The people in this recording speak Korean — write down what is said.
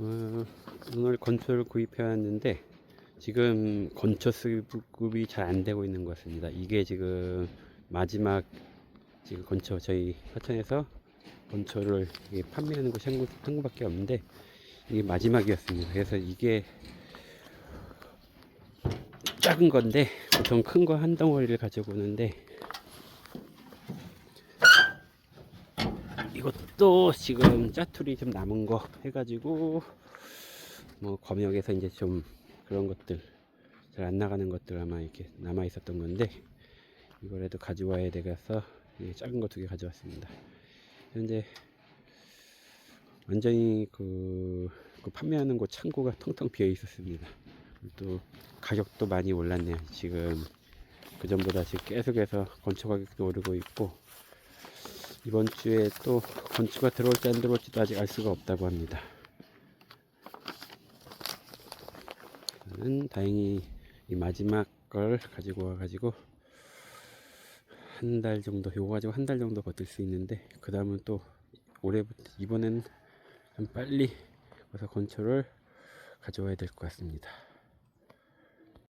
어, 오늘 건초를 구입해 왔는데 지금 건초 수급이 잘 안 되고 있는 것 같습니다. 이게 지금 마지막 지금 건초 저희 하천에서 건초를 판매하는 곳이 한, 곳, 한 곳밖에 없는데 이게 마지막이었습니다. 그래서 이게 작은 건데 보통 큰 거 한 덩어리를 가지고 오는데 이것도 지금 짜투리 좀 남은 거 해가지고 뭐 검역에서 이제 좀 그런 것들 잘 안 나가는 것들 아마 이렇게 남아 있었던 건데 이거라도 가져와야 되겠어 이 작은 거 두 개 가져왔습니다. 현재 완전히 그, 그 판매하는 곳 창고가 텅텅 비어 있었습니다. 또 가격도 많이 올랐네요. 지금 그 전보다 지금 계속해서 건축 가격도 오르고 있고 이번 주에 또 건축가 들어올지 안 들어올지도 아직 알 수가 없다고 합니다. 다행히 이 마지막 걸 가지고 와가지고 한 달 정도 요거 가지고 한 달 정도 버틸 수 있는데 그 다음은 또 올해부터 이번엔 좀 빨리 와서 건초를 가져와야 될 것 같습니다.